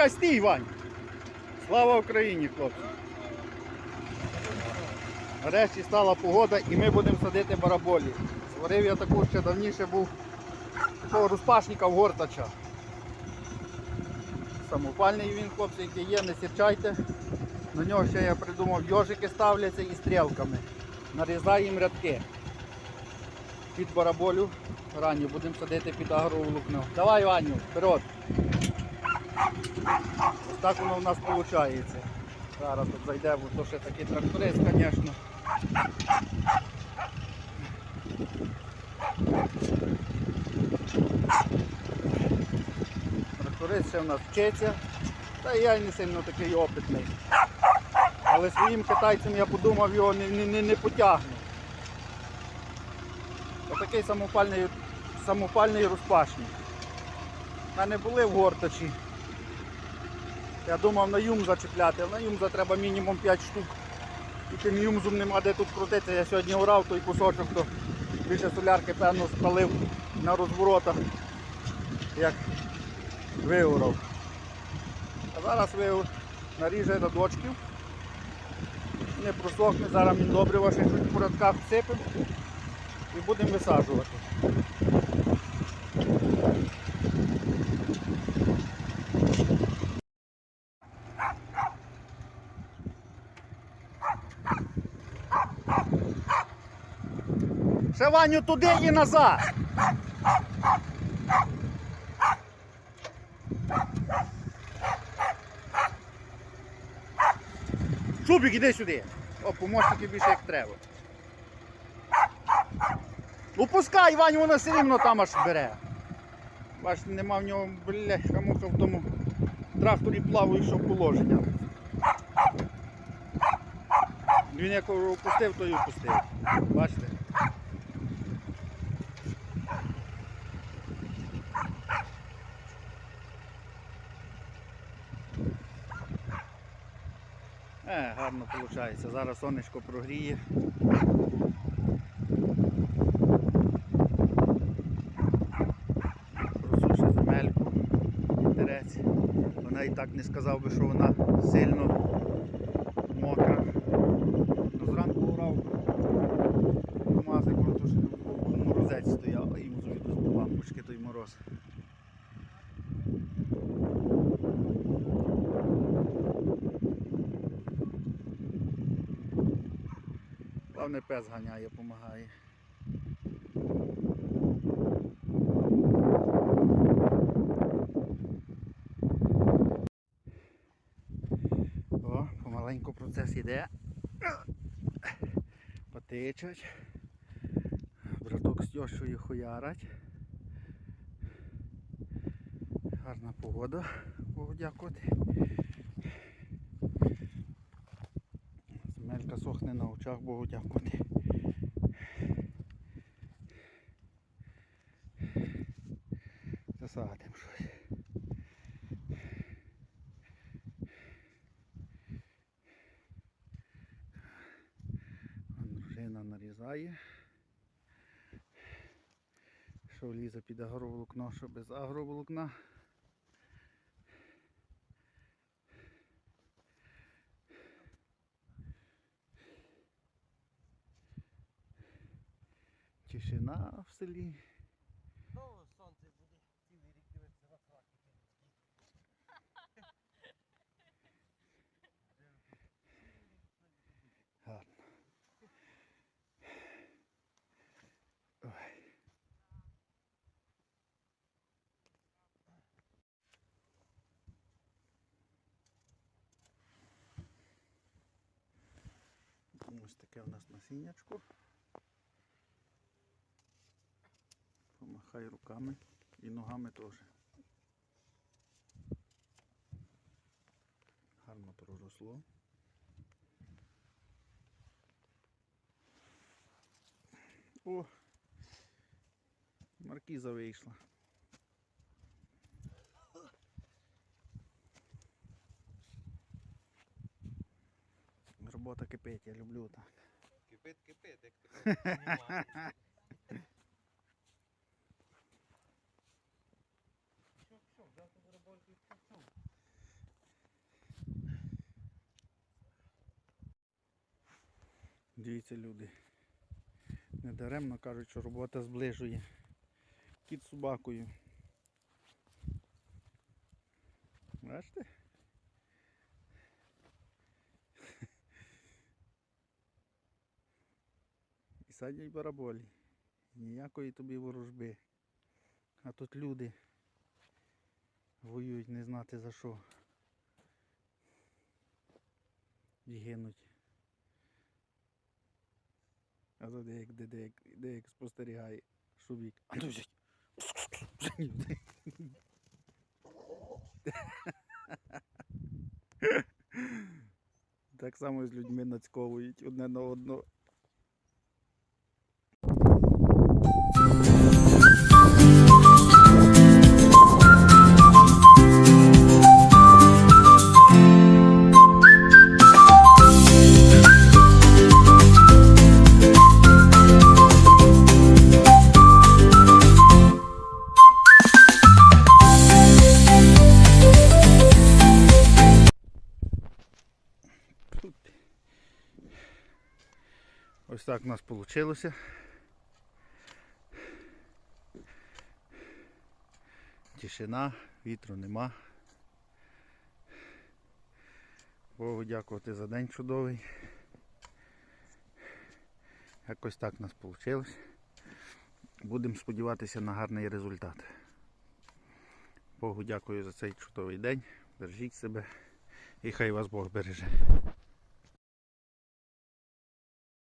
Чекай, стій, Вань. Слава Україні, хлопці. Нарешті стала погода і ми будемо садити бараболі. Сварив я таку ще давніше був такого розпашника в гортача. Самопальний він, хлопці, який є, не сірчайте. На нього ще я придумав йожики ставляться і стрілками. Нарізаємо рядки. Під бараболю ранню будемо садити під агроволокно. Давай, Ваню, вперед. Так воно в нас виходить. Зараз тут зайде, то ще такий тракторист, звісно. Тракторист ще в нас вчиться, та я не сильно такий опитний. Але своїм китайцям я подумав, його не, не, не, не потягну. Отакий самопальний, самопальний розпашник. У мене були в гортачі. Я думав на юм зачепляти, але на юмза треба мінімум 5 штук. І тим юмзом нема де тут крутитися. Я сьогодні орав той кусочок, то більше солярки, певно, спалив на розворотах, як виорав. А зараз виор наріже рядочків. Не просохне, зараз він добре ваше чуть по рядках всипемо і будемо висаджувати. Ще Ваню туди і назад. Чубік, іди сюди. О, помощники більше як треба. Упускай, Ваню, воно все рівно там аж бере. Бачите, нема в нього, бляха муха в тому тракторі плаває, що положення. Він як опустив, то й опустив. Бачите? Е, гарно виходить. Зараз сонечко прогріє. Просушить земельку. Терець. Вона і так не сказав би, що вона сильно мокра. Ну, зранку урав то що був морозець стояв, йому звідти з лампочки той мороз. Главне пес ганяє, допомагає. О, помаленьку процес іде. Потичать. Браток тьощою хуярать. Гарна погода, Богу дякувати. Земелька сохне на очах, Богу дякувати. Засадимо щось. Дружина нарізає. Що влізе під агроволокно, що без агроволокна. Тишина в селі. Ну, сонце буде цілий рік дивитися на практики. Гарно. Ой. Ось таке у нас насіннячко. Помахай руками і ногами теж. Гарно проросло. О! Маркіза вийшла. Робота кипить, я люблю так. Кипить, кипить, як тебе Дивіться, люди. Недаремно кажуть, що робота зближує. Кіт собакою. Бачите? І садять бараболі. Ніякої тобі ворожби. А тут люди воюють не знати за що. І гинуть. А то деяк, де деяк, деяк спостерігає шубік. А ну. Так само з людьми нацьковують одне на одного. Ось так у нас вийшло. Тишина, вітру нема. Богу дякувати за день чудовий. Якось так у нас вийшло. Будемо сподіватися на гарний результат. Богу дякую за цей чудовий день. Бережіть себе і хай вас Бог береже.